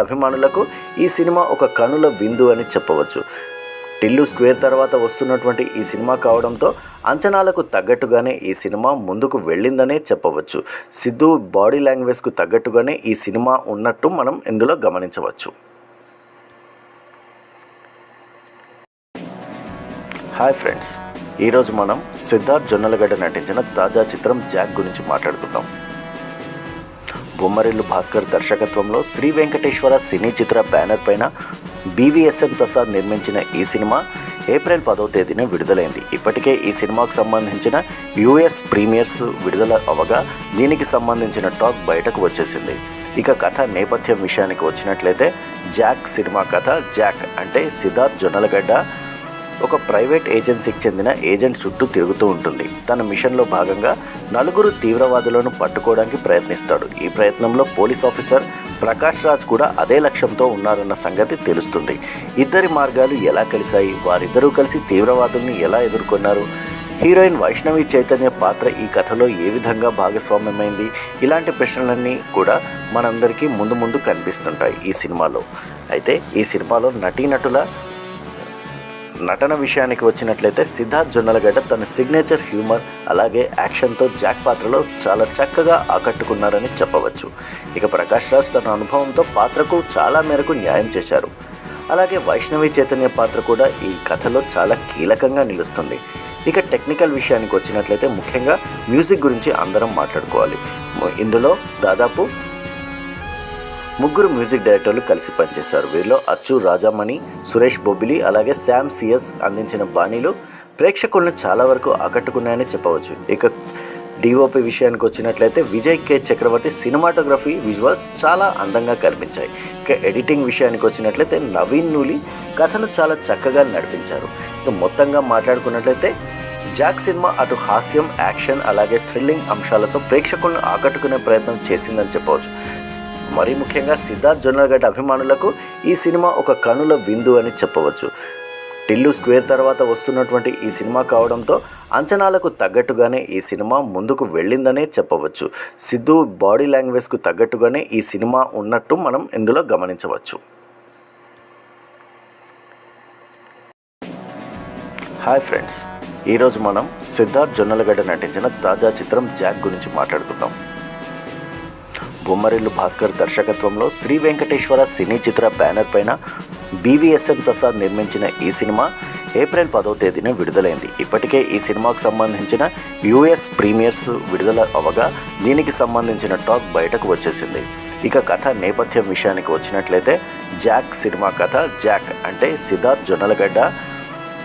అభిమానులకు ఈ సినిమా ఒక కనుల విందు అని చెప్పవచ్చు. టిల్లు స్క్వేర్ తర్వాత వస్తున్నటువంటి ఈ సినిమా కావడంతో అంచనాలకు తగ్గట్టుగానే ఈ సినిమా ముందుకు వెళ్ళిందనే చెప్పవచ్చు. సిద్ధు బాడీ లాంగ్వేజ్కు తగ్గట్టుగానే ఈ సినిమా ఉన్నట్టు మనం ఇందులో గమనించవచ్చు. హాయ్ ఫ్రెండ్స్ ఈరోజు మనం సిద్ధార్థ్ జొన్నలగడ్డ నటించిన తాజా చిత్రం జాక్ గురించి మాట్లాడుకుందాం. బొమ్మరిల్లు భాస్కర్ దర్శకత్వంలో శ్రీ వెంకటేశ్వర సినీ చిత్ర బ్యానర్ పైన బీవీఎస్ఎన్ ప్రసాద్ నిర్మించిన ఈ సినిమా ఏప్రిల్ పదో తేదీన విడుదలైంది. ఇప్పటికే ఈ సినిమాకు సంబంధించిన యుఎస్ ప్రీమియర్స్ విడుదల అవగా దీనికి సంబంధించిన టాక్ బయటకు వచ్చేసింది. ఇక కథ నేపథ్యం విషయానికి వచ్చినట్లయితే జాక్ సినిమా కథ జాక్ అంటే సిద్ధార్థ్ జొన్నలగడ్డ ఒక ప్రైవేట్ ఏజెన్సీకి చెందిన ఏజెంట్ చుట్టూ తిరుగుతూ ఉంటుంది. తన మిషన్లో భాగంగా నలుగురు తీవ్రవాదులను పట్టుకోవడానికి ప్రయత్నిస్తాడు. ఈ ప్రయత్నంలో పోలీస్ ఆఫీసర్ ప్రకాష్ రాజ్ కూడా అదే లక్ష్యంతో ఉన్నారన్న సంగతి తెలుస్తుంది. ఇద్దరి మార్గాలు ఎలా కలిశాయి? వారిద్దరూ కలిసి తీవ్రవాదుల్ని ఎలా ఎదుర్కొన్నారు? హీరోయిన్ వైష్ణవి చైతన్య పాత్ర ఈ కథలో ఏ విధంగా భాగస్వామ్యమైంది? ఇలాంటి ప్రశ్నలన్నీ కూడా మనందరికీ ముందు ముందు కనిపిస్తుంటాయి ఈ సినిమాలో. అయితే ఈ సినిమాలో నటీనటుల నటన విషయానికి వచ్చినట్లయితే సిద్ధార్థ్ జొన్నలగడ్డ తన సిగ్నేచర్ హ్యూమర్ అలాగే యాక్షన్తో జాక్ పాత్రలో చాలా చక్కగా ఆకట్టుకున్నారని చెప్పవచ్చు. ఇక ప్రకాష్ రాజ్ తన అనుభవంతో పాత్రకు చాలా మేరకు న్యాయం చేశారు. అలాగే వైష్ణవి చైతన్య పాత్ర కూడా ఈ కథలో చాలా కీలకంగా నిలుస్తుంది. ఇక టెక్నికల్ విషయానికి వచ్చినట్లయితే ముఖ్యంగా మ్యూజిక్ గురించి అందరం మాట్లాడుకోవాలి. ఇందులో దాదాపు ముగ్గురు మ్యూజిక్ డైరెక్టర్లు కలిసి పనిచేశారు. వీరిలో అచ్చు రాజామణి సురేష్ బొబ్బిలి అలాగే శామ్ సిఎస్ అందించిన బాణీలు ప్రేక్షకులను చాలా వరకు ఆకట్టుకున్నాయని చెప్పవచ్చు. ఇక డిఓపి విషయానికి వచ్చినట్లయితే Vijay K. Chakravarthy cinematography visuals చాలా అందంగా కనిపించాయి. ఇక ఎడిటింగ్ విషయానికి వచ్చినట్లయితే నవీన్ నూలి కథను చాలా చక్కగా నడిపించారు. ఇక మొత్తంగా మాట్లాడుకున్నట్లయితే జాక్ సినిమా అటు హాస్యం యాక్షన్ అలాగే థ్రిల్లింగ్ అంశాలతో ప్రేక్షకులను ఆకట్టుకునే ప్రయత్నం చేసిందని చెప్పవచ్చు. మరీ ముఖ్యంగా సిద్ధార్థ్ జొన్నలగడ్డ అభిమానులకు ఈ సినిమా ఒక కనుల విందు అని చెప్పవచ్చు. టిల్లు స్క్వేర్ తర్వాత వస్తున్నటువంటి ఈ సినిమా కావడంతో అంచనాలకు తగ్గట్టుగానే ఈ సినిమా ముందుకు వెళ్ళిందనే చెప్పవచ్చు. సిద్ధు బాడీ లాంగ్వేజ్కు తగ్గట్టుగానే ఈ సినిమా ఉన్నట్టు మనం ఇందులో గమనించవచ్చు. హాయ్ ఫ్రెండ్స్ ఈరోజు మనం సిద్ధార్థ్ జొన్నలగడ్డ నటించిన తాజా చిత్రం జాక్ గురించి మాట్లాడుకుందాం. బొమ్మరిల్లు భాస్కర్ దర్శకత్వంలో శ్రీ వెంకటేశ్వర సినీ చిత్ర బ్యానర్ పైన బీవీఎస్ఎన్ ప్రసాద్ నిర్మించిన ఈ సినిమా ఏప్రిల్ పదో తేదీన విడుదలైంది. ఇప్పటికే ఈ సినిమాకు సంబంధించిన యుఎస్ ప్రీమియర్స్ విడుదల అవగా దీనికి సంబంధించిన టాక్ బయటకు వచ్చేసింది. ఇక కథ నేపథ్యం విషయానికి వచ్చినట్లయితే జాక్ సినిమా కథ జాక్ అంటే సిద్ధార్థ్ జొన్నలగడ్డ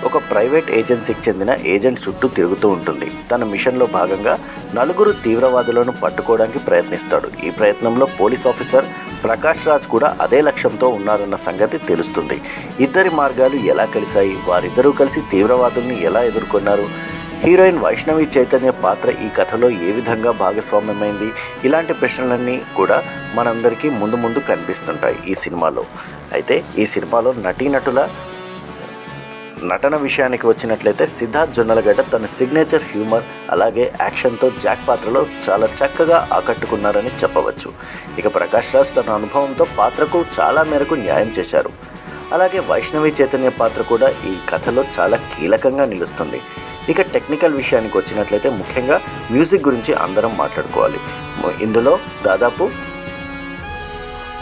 ఒక ప్రైవేట్ ఏజెన్సీకి చెందిన ఏజెంట్ చుట్టూ తిరుగుతూ ఉంటుంది. తన మిషన్లో భాగంగా నలుగురు తీవ్రవాదులను పట్టుకోవడానికి ప్రయత్నిస్తాడు. ఈ ప్రయత్నంలో పోలీస్ ఆఫీసర్ ప్రకాష్ రాజ్ కూడా అదే లక్ష్యంతో ఉన్నారన్న సంగతి తెలుస్తుంది. ఇద్దరి మార్గాలు ఎలా కలిశాయి? వారిద్దరూ కలిసి తీవ్రవాదుల్ని ఎలా ఎదుర్కొన్నారు? హీరోయిన్ వైష్ణవి చైతన్య పాత్ర ఈ కథలో ఏ విధంగా భాగస్వామ్యమైంది? ఇలాంటి ప్రశ్నలన్నీ కూడా మనందరికీ ముందు ముందు కనిపిస్తుంటాయి ఈ సినిమాలో. అయితే ఈ సినిమాలో నటీనటుల నటన విషయానికి వచ్చినట్లయితే సిద్ధార్థ్ జొన్నలగడ్డ తన సిగ్నేచర్ హ్యూమర్ అలాగే యాక్షన్తో జాక్ పాత్రలో చాలా చక్కగా ఆకట్టుకున్నారని చెప్పవచ్చు. ఇక ప్రకాష్ రాజ్ తన అనుభవంతో పాత్రకు చాలా మేరకు న్యాయం చేశారు. అలాగే వైష్ణవి చైతన్య పాత్ర కూడా ఈ కథలో చాలా కీలకంగా నిలుస్తుంది. ఇక టెక్నికల్ విషయానికి వచ్చినట్లయితే ముఖ్యంగా మ్యూజిక్ గురించి అందరం మాట్లాడుకోవాలి. ఇందులో దాదాపు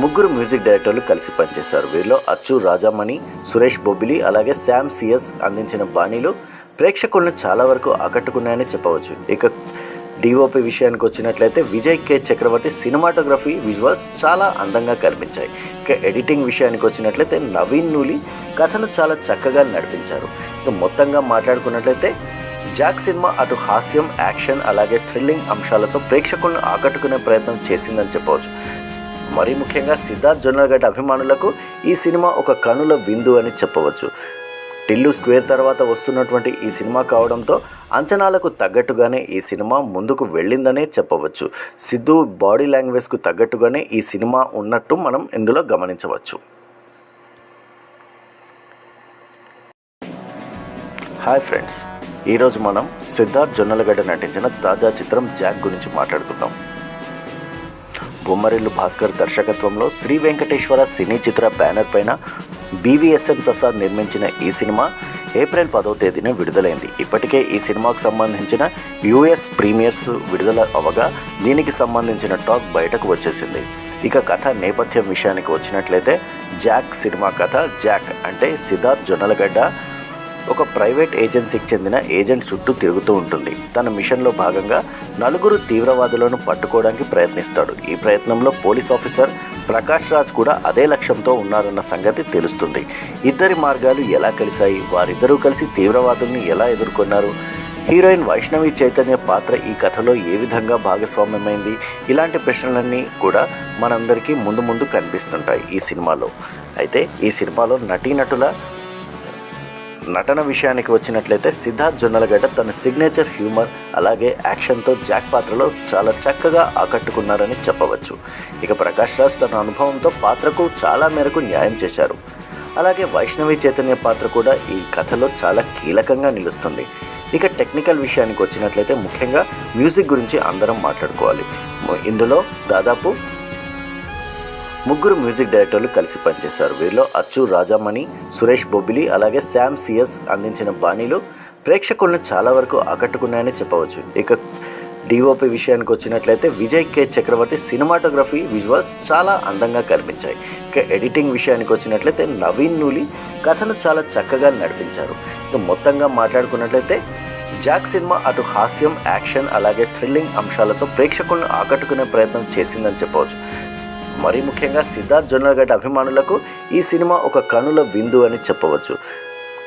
ముగ్గురు మ్యూజిక్ డైరెక్టర్లు కలిసి పనిచేశారు. వీరిలో అచ్చు రాజామణి సురేష్ బొబ్బిలి అలాగే శామ్ సిఎస్ అందించిన బాణీలు ప్రేక్షకులను చాలా వరకు ఆకట్టుకున్నాయని చెప్పవచ్చు. ఇక డిఓపి విషయానికి వచ్చినట్లయితే Vijay K. Chakravarthy cinematography visuals చాలా అందంగా కనిపించాయి. ఇక ఎడిటింగ్ విషయానికి వచ్చినట్లయితే నవీన్ నూలి కథను చాలా చక్కగా నడిపించారు. ఇక మొత్తంగా మాట్లాడుకున్నట్లయితే జాక్ సినిమా అటు హాస్యం యాక్షన్ అలాగే థ్రిల్లింగ్ అంశాలతో ప్రేక్షకులను ఆకట్టుకునే ప్రయత్నం చేసిందని చెప్పవచ్చు. మరీ ముఖ్యంగా సిద్ధార్థ్ జొన్నలగడ్డ అభిమానులకు ఈ సినిమా ఒక కనుల విందు అని చెప్పవచ్చు. టిల్లు స్క్వేర్ తర్వాత వస్తున్నటువంటి ఈ సినిమా కావడంతో అంచనాలకు తగ్గట్టుగానే ఈ సినిమా ముందుకు వెళ్ళిందనే చెప్పవచ్చు. సిద్ధు బాడీ లాంగ్వేజ్కు తగ్గట్టుగానే ఈ సినిమా ఉన్నట్టు మనం ఇందులో గమనించవచ్చు. హాయ్ ఫ్రెండ్స్ ఈరోజు మనం సిద్ధార్థ్ జొన్నలగడ్డ నటించిన తాజా చిత్రం జాక్ గురించి మాట్లాడుకుందాం. బొమ్మరిల్లు భాస్కర్ దర్శకత్వంలో శ్రీ వెంకటేశ్వర సినీ చిత్ర బ్యానర్ పైన బీవీఎస్ఎన్ ప్రసాద్ నిర్మించిన ఈ సినిమా ఏప్రిల్ పదో తేదీన విడుదలైంది. ఇప్పటికే ఈ సినిమాకు సంబంధించిన యుఎస్ ప్రీమియర్స్ విడుదల అవగా దీనికి సంబంధించిన టాక్ బయటకు వచ్చేసింది. ఇక కథ నేపథ్యం విషయానికి వచ్చినట్లయితే జాక్ సినిమా కథ జాక్ అంటే సిద్ధార్థ్ జొన్నలగడ్డ ఒక ప్రైవేట్ ఏజెన్సీకి చెందిన ఏజెంట్ చుట్టూ తిరుగుతూ ఉంటుంది. తన మిషన్లో భాగంగా నలుగురు తీవ్రవాదులను పట్టుకోవడానికి ప్రయత్నిస్తాడు. ఈ ప్రయత్నంలో పోలీస్ ఆఫీసర్ ప్రకాష్ రాజ్ కూడా అదే లక్ష్యంతో ఉన్నారన్న సంగతి తెలుస్తుంది. ఇద్దరి మార్గాలు ఎలా కలిశాయి? వారిద్దరూ కలిసి తీవ్రవాదుల్ని ఎలా ఎదుర్కొన్నారు? హీరోయిన్ వైష్ణవి చైతన్య పాత్ర ఈ కథలో ఏ విధంగా భాగస్వామ్యమైంది? ఇలాంటి ప్రశ్నలన్నీ కూడా మనందరికీ ముందు ముందు కనిపిస్తుంటాయి ఈ సినిమాలో. అయితే ఈ సినిమాలో నటీనటుల నటన విషయానికి వచ్చినట్లయితే సిద్ధార్థ్ జొన్నలగడ్డ తన సిగ్నేచర్ హ్యూమర్ అలాగే యాక్షన్తో జాక్ పాత్రలో చాలా చక్కగా ఆకట్టుకున్నారని చెప్పవచ్చు. ఇక ప్రకాష్ రాజ్ తన అనుభవంతో పాత్రకు చాలా మేరకు న్యాయం చేశారు. అలాగే వైష్ణవి చైతన్య పాత్ర కూడా ఈ కథలో చాలా కీలకంగా నిలుస్తుంది. ఇక టెక్నికల్ విషయానికి వచ్చినట్లయితే ముఖ్యంగా మ్యూజిక్ గురించి అందరం మాట్లాడుకోవాలి. ఇందులో దాదాపు ముగ్గురు మ్యూజిక్ డైరెక్టర్లు కలిసి పనిచేశారు. వీరిలో అచ్చు రాజామణి సురేష్ బొబ్బిలి అలాగే శామ్ సిఎస్ అందించిన బాణీలు ప్రేక్షకులను చాలా వరకు ఆకట్టుకున్నాయని చెప్పవచ్చు. ఇక డిఓపి విషయానికి వచ్చినట్లయితే Vijay K. Chakravarthy cinematography visuals చాలా అందంగా కనిపించాయి. ఇక ఎడిటింగ్ విషయానికి వచ్చినట్లయితే నవీన్ నూలి కథను చాలా చక్కగా నడిపించారు. ఇక మొత్తంగా మాట్లాడుకున్నట్లయితే జాక్ సినిమా అటు హాస్యం యాక్షన్ అలాగే థ్రిల్లింగ్ అంశాలతో ప్రేక్షకులను ఆకట్టుకునే ప్రయత్నం చేసిందని చెప్పవచ్చు. మరీ ముఖ్యంగా సిద్ధార్థ్ జొన్నలగడ్డ అభిమానులకు ఈ సినిమా ఒక కనుల విందు అని చెప్పవచ్చు.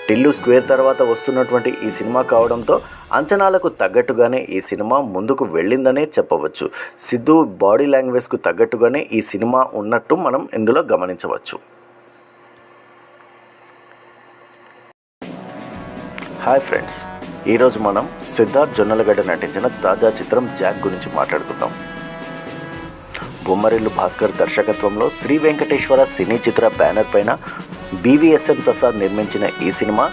టిల్లు స్క్వేర్ తర్వాత వస్తున్నటువంటి ఈ సినిమా కావడంతో అంచనాలకు తగ్గట్టుగానే ఈ సినిమా ముందుకు వెళ్ళిందనే చెప్పవచ్చు. సిద్ధు బాడీ లాంగ్వేజ్కు తగ్గట్టుగానే ఈ సినిమా ఉన్నట్టు మనం ఇందులో గమనించవచ్చు. హాయ్ ఫ్రెండ్స్ ఈరోజు మనం సిద్ధార్థ్ జొన్నలగడ్డ నటించిన తాజా చిత్రం జాక్ గురించి మాట్లాడుకుందాం. బొమ్మరిల్లు భాస్కర్ దర్శకత్వంలో శ్రీ వెంకటేశ్వర సినీ చిత్ర బ్యానర్ పైన బీవీఎస్ఎన్ ప్రసాద్ నిర్మించిన ఈ సినిమా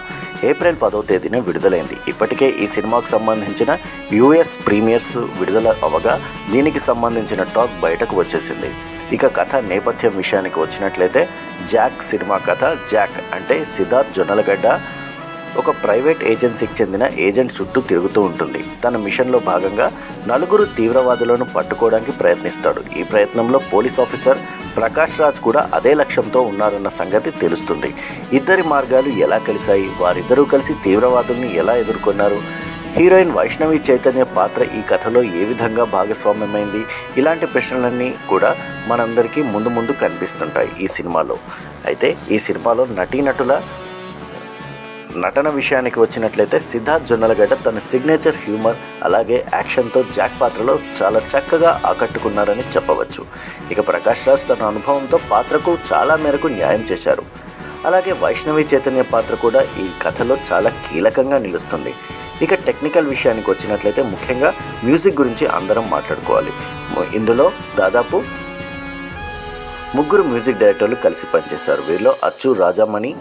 ఏప్రిల్ పదో తేదీన విడుదలైంది. ఇప్పటికే ఈ సినిమాకు సంబంధించిన యుఎస్ ప్రీమియర్స్ విడుదల అవగా దీనికి సంబంధించిన టాక్ బయటకు వచ్చేసింది. ఇక కథ నేపథ్యం విషయానికి వచ్చినట్లయితే జాక్ సినిమా కథ జాక్ అంటే సిద్ధార్థ్ జొన్నలగడ్డ ఒక ప్రైవేట్ ఏజెన్సీకి చెందిన ఏజెంట్ చుట్టూ తిరుగుతూ ఉంటుంది. తన మిషన్లో భాగంగా నలుగురు తీవ్రవాదులను పట్టుకోవడానికి ప్రయత్నిస్తాడు. ఈ ప్రయత్నంలో పోలీస్ ఆఫీసర్ ప్రకాష్ రాజ్ కూడా అదే లక్ష్యంతో ఉన్నారన్న సంగతి తెలుస్తుంది. ఇద్దరి మార్గాలు ఎలా కలిశాయి? వారిద్దరూ కలిసి తీవ్రవాదుల్ని ఎలా ఎదుర్కొన్నారు? హీరోయిన్ వైష్ణవి చైతన్య పాత్ర ఈ కథలో ఏ విధంగా భాగస్వామ్యమైంది? ఇలాంటి ప్రశ్నలన్నీ కూడా మనందరికీ ముందు ముందు కనిపిస్తుంటాయి ఈ సినిమాలో. అయితే ఈ సినిమాలో నటీనటుల నటన విషయానికి వచ్చినట్లయితే సిద్ధార్థ్ జొన్నలగడ్డ తన సిగ్నేచర్ హ్యూమర్ అలాగే యాక్షన్తో జాక్ పాత్రలో చాలా చక్కగా ఆకట్టుకున్నారని చెప్పవచ్చు. ఇక ప్రకాష్ రాజ్ తన అనుభవంతో పాత్రకు చాలా మేరకు న్యాయం చేశారు. అలాగే వైష్ణవి చైతన్య పాత్ర కూడా ఈ కథలో చాలా కీలకంగా నిలుస్తుంది. ఇక టెక్నికల్ విషయానికి వచ్చినట్లయితే ముఖ్యంగా మ్యూజిక్ గురించి అందరం మాట్లాడుకోవాలి. ఇందులో దాదాపు ముగ్గురు మ్యూజిక్ డైరెక్టర్లు కలిసి పనిచేశారు. వీరిలో అచ్చు రాజామణి